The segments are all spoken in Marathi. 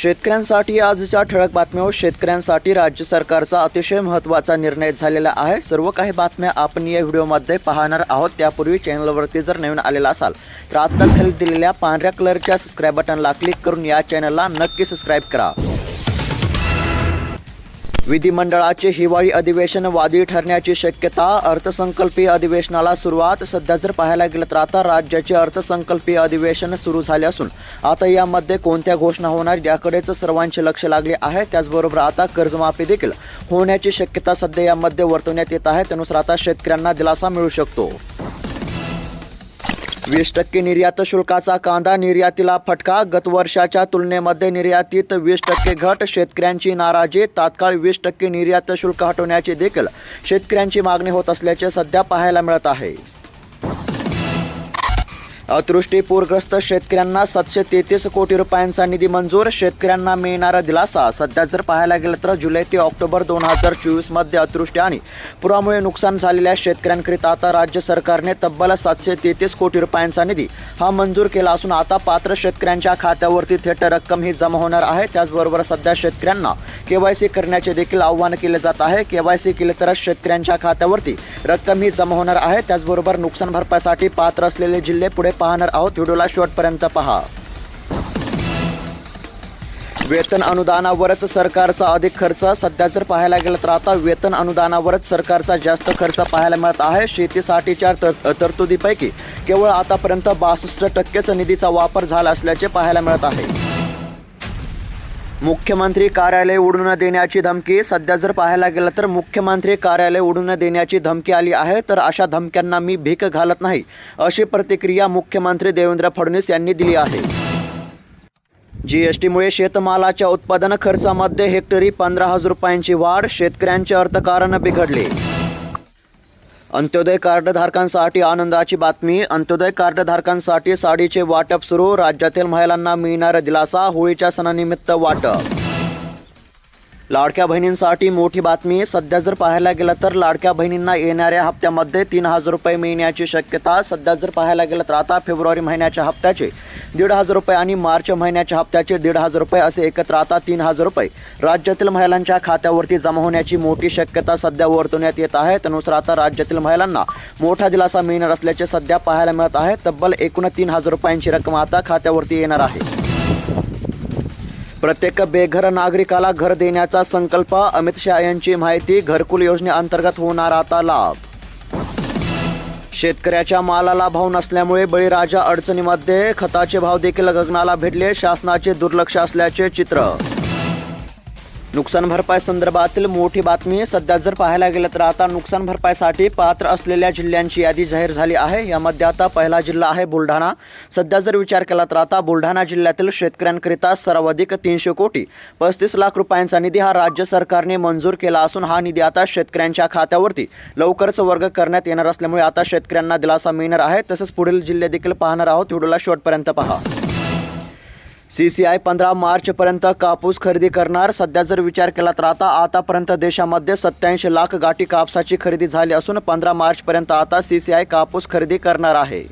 शेतकऱ्यांसाठी आजच्या ठळक बातम्यावर शेतकऱ्यांसाठी राज्य सरकारचा अतिशय महत्त्वाचा निर्णय झालेला आहे. सर्व काही बातम्या आपण या व्हिडिओमध्ये पाहणार आहोत. त्यापूर्वी चॅनलवरती जर नवीन आलेला असाल तर आत्ताच खाली दिलेल्या पांढऱ्या कलरच्या सबस्क्राईब बटनला क्लिक करून या चॅनलला नक्की सबस्क्राईब करा. विधिमंडळाचे हिवाळी अधिवेशन वादळी ठरण्याची शक्यता अर्थसंकल्पीय अधिवेशनाला सुरुवात सध्या जर पाहायला गेलं तर आता राज्याचे अर्थसंकल्पीय अधिवेशन सुरू झाले असून आता यामध्ये कोणत्या घोषणा होणार याकडेच सर्वांचे लक्ष लागले आहे. त्याचबरोबर आता कर्जमाफी देखील होण्याची शक्यता सध्या यामध्ये वर्तवण्यात येत आहे. त्यानुसार आता शेतकऱ्यांना दिलासा मिळू शकतो. वीस टक्के निर्यात शुल्काचा कांदा निर्यातीला फटका. गतवर्षाच्या तुलनेमध्ये निर्यातीत वीस टक्के घट. शेतकऱ्यांची नाराजी तात्काळ वीस टक्के निर्यात शुल्क हटवण्याची देखील शेतकऱ्यांची मागणी होत असल्याचे सध्या पाहायला मिळत आहे. अतिवृष्टी पूरग्रस्त शेतकऱ्यांना सातशे तेहतीस कोटी रुपयांचा निधी मंजूर. शेतकऱ्यांना मिळणारा दिलासा सध्या जर पाहायला गेलं तर जुलै ते ऑक्टोबर दोन हजार चोवीसमध्ये अतिवृष्टी आणि पुरामुळे नुकसान झालेल्या शेतकऱ्यांकरिता आता राज्य सरकारने तब्बल सातशे तेहतीस कोटी रुपयांचा निधी हा मंजूर केला असून आता पात्र शेतकऱ्यांच्या खात्यावरती थेट रक्कम ही जमा होणार आहे. त्याचबरोबर सध्या शेतकऱ्यांना केवायसी करण्याचे देखील आव्हान केले जात आहे. केवायसी केले तरच शेतकऱ्यांच्या खात्यावरती रक्कम ही जमा होणार आहे. त्याचबरोबर नुकसान भरपाईसाठी पात्र असलेले जिल्हे पुढे पाहणार आहोत. व्हिडिओला शेवटपर्यंत पहा. वेतन अनुदानावरच सरकारचा अधिक खर्च. सध्या जर पाहायला गेलं तर आता वेतन अनुदानावरच सरकारचा जास्त खर्च पाहायला मिळत आहे. शेतीसाठीच्या तर तरतुदीपैकी केवळ आतापर्यंत बासष्ट टक्केच निधीचा वापर झाला असल्याचे पाहायला मिळत आहे. मुख्यमंत्री कार्यालय उडून देण्याची धमकी. सध्या जर पाहायला गेलं तर मुख्यमंत्री कार्यालय उडून देण्याची धमकी आली आहे तर अशा धमक्यांना मी भीक घालत नाही अशी प्रतिक्रिया मुख्यमंत्री देवेंद्र फडणवीस यांनी दिली आहे. जी एस टीमुळे शेतमालाच्या उत्पादन खर्चामध्ये हेक्टरी पंधरा हजार रुपयांची वाढ शेतकऱ्यांचे अर्थकारण बिघडले. अंत्योदय कार्डधारकांसाठी आनंदाची बातमी. अंत्योदय कार्डधारकांसाठी साडीचे वाटप सुरू. राज्यातील महिलांना मिळणारा दिलासा होळीच्या सणानिमित्त वाटप. लाडक्या बहिणींसाठी मोठी बातमी. सध्या जर पाहायला गेलं तर लाडक्या बहिणींना येणाऱ्या हप्त्यामध्ये तीन हजार रुपये मिळण्याची शक्यता सध्या जर पाहायला गेलं तर आता फेब्रुवारी महिन्याच्या हप्त्याचे दीड हजार रुपये आणि मार्च महिन्याच्या हप्त्याचे दीड हजार रुपये असे एकत्र आता तीन हजार रुपये राज्यातील महिलांच्या खात्यावरती जमा होण्याची मोठी शक्यता सध्या वर्तवण्यात येत आहे. त्यानुसार आता राज्यातील महिलांना मोठा दिलासा मिळणार असल्याचे सध्या पाहायला मिळत आहे. तब्बल एकूण तीन हजार रुपयांची रक्कम आता खात्यावरती येणार आहे. प्रत्येक बेघर नागरिकाला घर देण्याचा संकल्प अमित शहा यांची माहिती घरकुल योजनेअंतर्गत होणार आता लाभ. शेतकऱ्याच्या मालाला भाव नसल्यामुळे बळीराजा अडचणीमध्ये खताचे भाव देखील गगनाला भेटले शासनाचे दुर्लक्ष असल्याचे चित्र. नुकसान भरपाई संदर्भातील मोठी बातमी. सध्या जर पाहायला गेलं तर आता नुकसान भरपाईसाठी पात्र असलेल्या जिल्ह्यांची यादी जाहीर झाली आहे. यामध्ये आता पहिला जिल्हा आहे बुलढाणा. सध्या जर विचार केला तर आता बुलढाणा जिल्ह्यातील शेतकऱ्यांकरिता सर्वाधिक तीनशे कोटी पस्तीस लाख रुपयांचा निधी हा राज्य सरकारने मंजूर केला असून हा निधी आता शेतकऱ्यांच्या खात्यावरती लवकरच वर्ग करण्यात येणार असल्यामुळे आता शेतकऱ्यांना दिलासा मिळणार आहे. तसंच पुढील जिल्हे देखील पाहणार आहोत. व्हिडिओला शेवटपर्यंत पहा. सी सी आय पंधरा मार्चपर्यंत कापूस खरेदी करणार. सध्या जर विचार केला तर आता आतापर्यंत देशामध्ये सत्याऐंशी लाख गाठी कापसाची खरेदी झाली असून पंधरा मार्चपर्यंत आता सी सी आय कापूस खरेदी करणार आहे.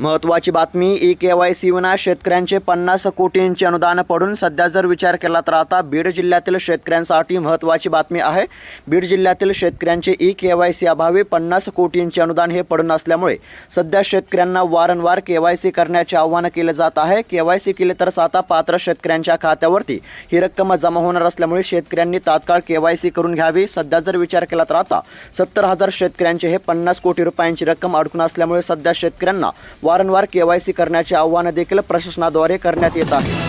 महत्त्वाची बातमी ई के वाय सी विना शेतकऱ्यांचे पन्नास कोटींचे अनुदान पडून सध्या जर विचार केला तर आता बीड जिल्ह्यातील शेतकऱ्यांसाठी महत्त्वाची बातमी आहे. बीड जिल्ह्यातील शेतकऱ्यांचे ई के वाय सी अभावी पन्नास कोटींचे अनुदान हे पडून असल्यामुळे सध्या शेतकऱ्यांना वारंवार के वाय सी करण्याचे आवाहन केले जात आहे. के वाय सी केले तरच आता पात्र शेतकऱ्यांच्या खात्यावरती ही रक्कम जमा होणार असल्यामुळे शेतकऱ्यांनी तात्काळ के वाय सी करून घ्यावी. सध्या जर विचार केला तर आता सत्तर हजार शेतकऱ्यांचे हे पन्नास कोटी रुपयांची रक्कम अडकून असल्यामुळे सध्या शेतकऱ्यांना वारंवार केवायसी करण्याचे आव्हान देखील प्रशासनाद्वारे करण्यात येत आहे.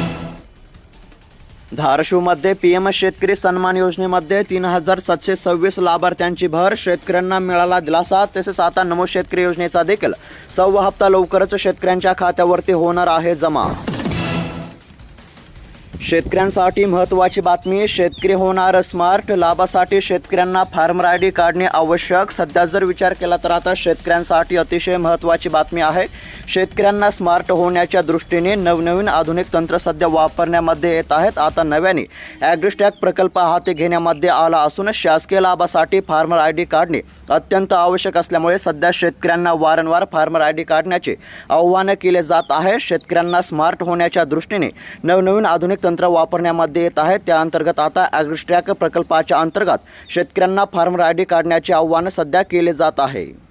धाराशिवमध्ये पीएम शेतकरी सन्मान योजनेमध्ये तीन हजार सातशे सव्वीस लाभार्थ्यांची भर. शेतकऱ्यांना मिळाला दिलासा. तसेच आता नमो शेतकरी योजनेचा देखील सव्वा हप्ता लवकरच शेतकऱ्यांच्या खात्यावरती होणार आहे जमा. शेतकऱ्यांसाठी महत्त्वाची बातमी शेतकरी होणार स्मार्ट लाभासाठी शेतकऱ्यांना फार्मर आय डी काढणे आवश्यक. सध्या जर विचार केला तर आता शेतकऱ्यांसाठी अतिशय महत्त्वाची बातमी आहे. शेतकऱ्यांना स्मार्ट होण्याच्या दृष्टीने नवनवीन आधुनिक तंत्र सध्या वापरण्यामध्ये येत आहेत. आता नव्याने ॲग्रिस्टॅक प्रकल्प हाती घेण्यामध्ये आला असून शासकीय लाभासाठी फार्मर आय डी काढणे अत्यंत आवश्यक असल्यामुळे सध्या शेतकऱ्यांना वारंवार फार्मर आय डी काढण्याचे आव्हानं केले जात आहे. शेतकऱ्यांना स्मार्ट होण्याच्या दृष्टीने नवनवीन आधुनिक तंत्र वापरण्यामध्ये येत आहे. त्या अंतर्गत आता ॲग्रिस्ट्रॅक प्रकल्पाच्या अंतर्गत शेतकऱ्यांना फार्म रायडी काढण्याचे आव्हान सध्या केले जात आहे.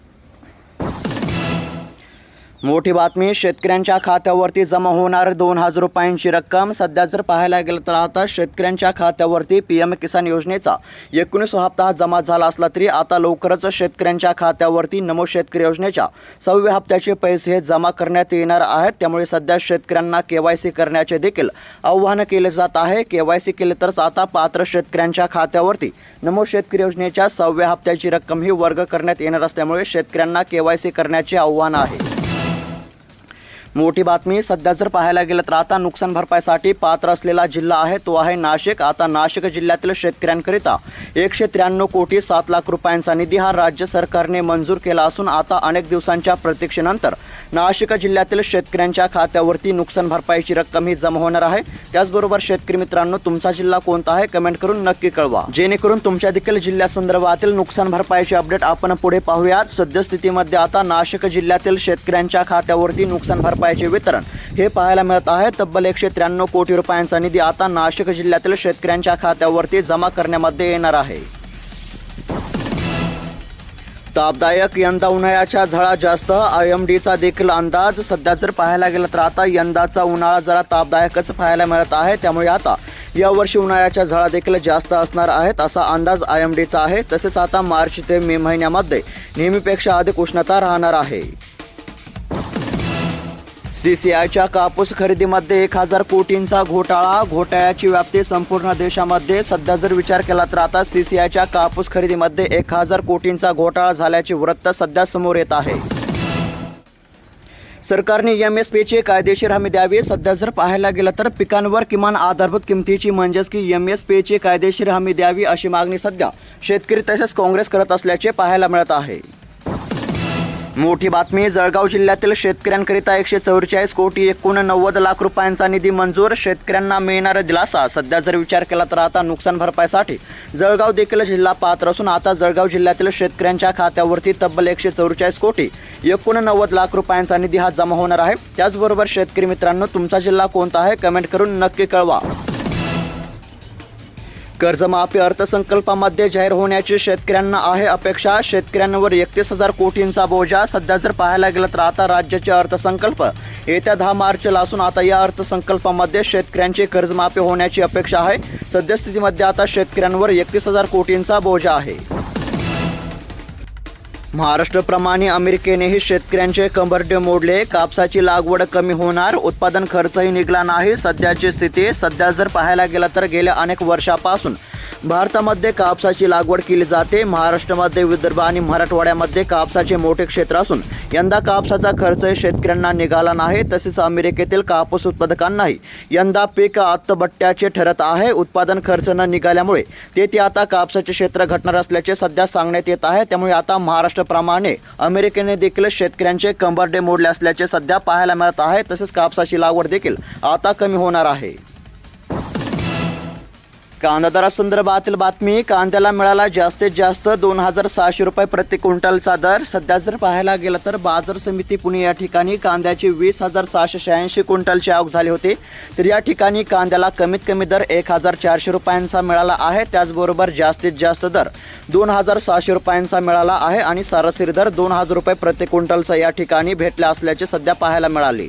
मोठी बातमी शेतकऱ्यांच्या खात्यावरती जमा होणार दोन हजार रुपयांची रक्कम. सध्या जर पाहायला गेलं तर आता शेतकऱ्यांच्या खात्यावरती पी एम किसान योजनेचा एकोणीस हप्ता जमा झाला असला तरी आता लवकरच शेतकऱ्यांच्या खात्यावरती नमो शेतकरी योजनेच्या सव्या हप्त्याचे पैसे हे जमा करण्यात येणार आहेत. त्यामुळे सध्या शेतकऱ्यांना के वाय सी करण्याचे देखील आव्हान केले जात आहे. के वाय सी केले तरच आता पात्र शेतकऱ्यांच्या खात्यावरती नमो शेतकरी योजनेच्या सव्या हप्त्याची रक्कम ही वर्ग करण्यात येणार असल्यामुळे शेतकऱ्यांना के वाय सी करण्याचे आव्हान आहे. मोठी बातमी सध्या जर पाहायला गेलं तर आता नुकसान भरपाईसाठी पात्र असलेला जिल्हा आहे तो आहे नाशिक. आता नाशिक जिल्ह्यातील शेतकऱ्यांकरिता एकशे त्र्याण्णव कोटी सात लाख रुपयांचा निधी हा राज्य सरकारने मंजूर केला असून आता अनेक दिवसांच्या प्रतीक्षेनंतर नाशिक जिल्ह्यातील शेतकऱ्यांच्या खात्यावरती नुकसान भरपाईची रक्कम ही जमा होणार आहे. त्याचबरोबर शेतकरी मित्रांनो तुमचा जिल्हा कोणता आहे? कमेंट करून नक्की कळवा. जेणेकरून तुमच्या देखील जिल्ह्यासंदर्भातील नुकसान भरपाईचे अपडेट आपण पुढे पाहूयात. सद्यस्थितीमध्ये आता नाशिक जिल्ह्यातील शेतकऱ्यांच्या खात्यावरती नुकसान भरपाईचे वितरण हे पाहायला मिळत आहे. तब्बल एकशे त्र्याण्णव कोटी रुपयांचा निधी आता नाशिक जिल्ह्यातील शेतकऱ्यांच्या खात्यावरती जमा करण्यामध्ये येणार आहे. तापदायक यंदा उन्हाळ्याच्या झळा जास्त. आय एम डीचा देखील अंदाज. सध्या जर पाहायला गेलं तर आता यंदाचा उन्हाळा जरा तापदायकच पाहायला मिळत आहे. त्यामुळे आता यावर्षी उन्हाळ्याच्या झळा देखील जास्त असणार आहेत असा अंदाज आय एम डीचा आहे. तसेच आता मार्च ते मे महिन्यामध्ये नेहमीपेक्षा अधिक उष्णता राहणार आहे. सीसीआयच्या कापूस खरेदीमध्ये एक हजार कोटींचा घोटाळा. घोटाळ्याची व्याप्ती संपूर्ण देशामध्ये. सध्या जर विचार केला तर आता सीसीआयच्या कापूस खरेदीमध्ये एक हजार कोटींचा घोटाळा झाल्याचे वृत्त सध्या समोर येत आहे. सरकारने एम एस पीची कायदेशीर हमी द्यावी. सध्या जर पाहायला गेलं तर पिकांवर किमान आधारभूत किमतीची म्हणजेच की एम एस पीची कायदेशीर हमी द्यावी अशी मागणी सध्या शेतकरी तसेच काँग्रेस करत असल्याचे पाहायला मिळत आहे. मोठी बातमी जळगाव जिल्ह्यातील शेतकऱ्यांकरिता एकशे चौवेचाळीस कोटी एकोणनव्वद लाख रुपयांचा निधी मंजूर शेतकऱ्यांना मिळणारा दिलासा. सध्या जर विचार केला तर आता नुकसान भरपाईसाठी जळगाव देखील जिल्हा पात्र असून आता जळगाव जिल्ह्यातील शेतकऱ्यांच्या खात्यावरती तब्बल एकशे चौवेचाळीस कोटी एकोणनव्वद लाख रुपयांचा निधी हा जमा होणार आहे. त्याचबरोबर शेतकरी मित्रांनो तुमचा जिल्हा कोणता आहे? कमेंट करून नक्की कळवा. कर्जमाफी अर्थसंकल्पामध्ये जाहीर होण्याची शेतकऱ्यांना आहे अपेक्षा. शेतकऱ्यांवर एकतीस हजार कोटींचा बोजा. सध्या जर पाहायला गेलं तर आता राज्याचे अर्थसंकल्प येत्या दहा मार्चला असून आता या अर्थसंकल्पामध्ये शेतकऱ्यांची कर्जमाफी होण्याची अपेक्षा आहे. सद्यस्थितीमध्ये आता शेतकऱ्यांवर एकतीस हजार कोटींचा बोजा आहे. महाराष्ट्राप्रमाणे अमेरिकेनेही शेतकऱ्यांचे कंबरडे मोडले. कापसाची लागवड कमी होणार उत्पादन खर्चही निघला नाही. सध्याची स्थिती सध्या जर पाहायला गेला तर गेल्या अनेक वर्षापासून भारतामध्ये कापसाची लागवड केली जाते. महाराष्ट्रामध्ये विदर्भ आणि मराठवाड्यामध्ये कापसाचे मोठे क्षेत्र असून यंदा कापसाचा खर्चही शेतकऱ्यांना निघाला नाही तसेच अमेरिकेतील कापूस उत्पादकांनाही यंदा पीक आत्तबट्ट्याचे ठरत आहे. उत्पादन खर्च न निघाल्यामुळे तेथे आता कापसाचे क्षेत्र घटणार असल्याचे सध्या सांगण्यात येत आहे. त्यामुळे आता महाराष्ट्राप्रमाणे अमेरिकेने देखील शेतकऱ्यांचे कंबरडे मोडले असल्याचे सध्या पाहायला मिळत आहे. तसेच कापसाची लागवड देखील आता कमी होणार आहे. कांदा दरासंदर्भातील बातमी कांद्याला मिळाला जास्तीत जास्त दोन हजार सहाशे रुपये प्रति क्विंटलचा दर. सध्या जर पाहायला गेलं तर बाजार समिती पुणे या ठिकाणी कांद्याची वीस हजार सहाशे शहाऐंशी क्विंटलची आवक झाली होती. तर या ठिकाणी कांद्याला कमीत कमी दर एक हजार चारशे रुपयांचा मिळाला आहे. त्याचबरोबर जास्तीत जास्त दर दोन हजार सहाशे रुपयांचा मिळाला आहे आणि सरासरी दर दोन हजार रुपये प्रति क्विंटलचा या ठिकाणी भेटला असल्याचे सध्या पाहायला मिळाले.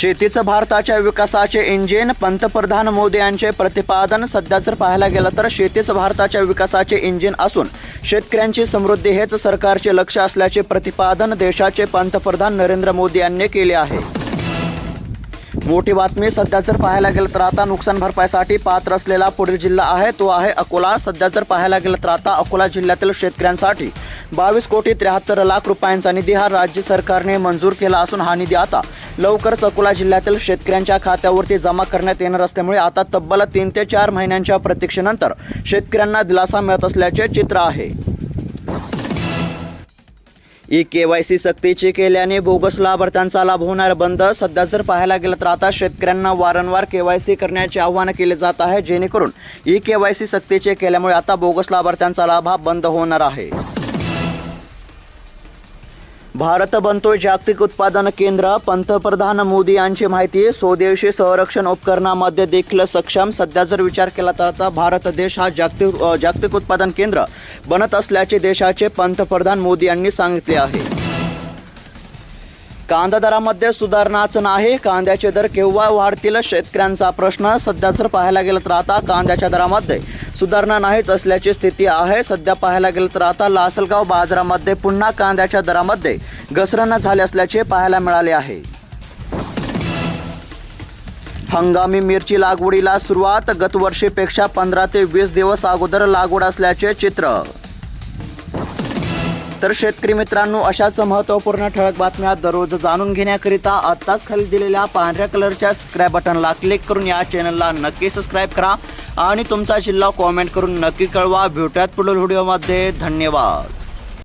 शेतीचं भारताच्या विकासाचे इंजिन पंतप्रधान मोदी यांचे प्रतिपादन सध्या जर पाहायला गेलं तर शेतीच भारताच्या विकासाचे इंजिन असून शेतकऱ्यांची समृद्धी हेच सरकारचे लक्ष असल्याचे प्रतिपादन देशाचे पंतप्रधान नरेंद्र मोदी यांनी केले आहे. मोठी बातमी सध्या जर पाहायला गेलं तर आता नुकसान भरपाईसाठी पात्र असलेला पुढील जिल्हा आहे तो आहे अकोला. सध्या जर पाहायला गेलं तर आता अकोला जिल्ह्यातील शेतकऱ्यांसाठी बावीस कोटी त्र्याहत्तर लाख रुपयांचा निधी हा राज्य सरकारने मंजूर केला असून हा निधी आता लवकरच अकोला जिल्ह्यातील शेतकऱ्यांच्या खात्यावरती जमा करण्यात येणार असल्यामुळे आता तब्बल तीन ते चार महिन्यांच्या प्रतीक्षेनंतर शेतकऱ्यांना दिलासा मिळत असल्याचे चित्र आहे. ई के वाय सी सक्तीची केल्याने बोगस लाभार्थ्यांचा लाभ होणार बंद. सध्या जर पाहायला गेलं तर आता शेतकऱ्यांना वारंवार के वाय सी करण्याचे आवाहन केले जात आहे. जेणेकरून ई के वाय सी सक्तीचे केल्यामुळे आता बोगस लाभार्थ्यांचा लाभ हा बंद होणार आहे. भारत बनतोय जागतिक उत्पादन केंद्र. पंतप्रधान मोदी यांची माहिती स्वदेशी संरक्षण उपकरणामध्ये देखील सक्षम. सध्या जर विचार केला तर आता भारत देश हा जागतिक जागतिक उत्पादन केंद्र बनत असल्याचे देशाचे पंतप्रधान मोदी यांनी सांगितले आहे. कांदा दरामध्ये सुधारणाच नाही. कांद्याचे दर केव्हा वाढतील शेतकऱ्यांचा प्रश्न सध्या जर पाहायला गेलं तर आता कांद्याच्या दरामध्ये सुधारणा नाहीच असल्याची स्थिती आहे. सध्या पाहायला गेलं तर आता लासलगाव बाजारामध्ये पुन्हा कांद्याच्या दरामध्ये घसरण झाले असल्याचे पाहायला मिळाले आहे. हंगामी मिरची लागवडीला सुरुवात गतवर्षीपेक्षा पंधरा ते वीस दिवस अगोदर लागवड असल्याचे चित्र. तर शेतकरी मित्रांनो अशाच महत्त्वपूर्ण ठळक बातम्या दररोज जाणून घेण्याकरिता आत्ताच खाली दिलेल्या पांढऱ्या कलरच्या सबस्क्राईब बटनला क्लिक करून या चॅनलला नक्की सबस्क्राईब करा. आणि तुमचा जिल्हा कॉमेंट करून नक्की कळवा. भेटूयात पुढील व्हिडिओमध्ये धन्यवाद.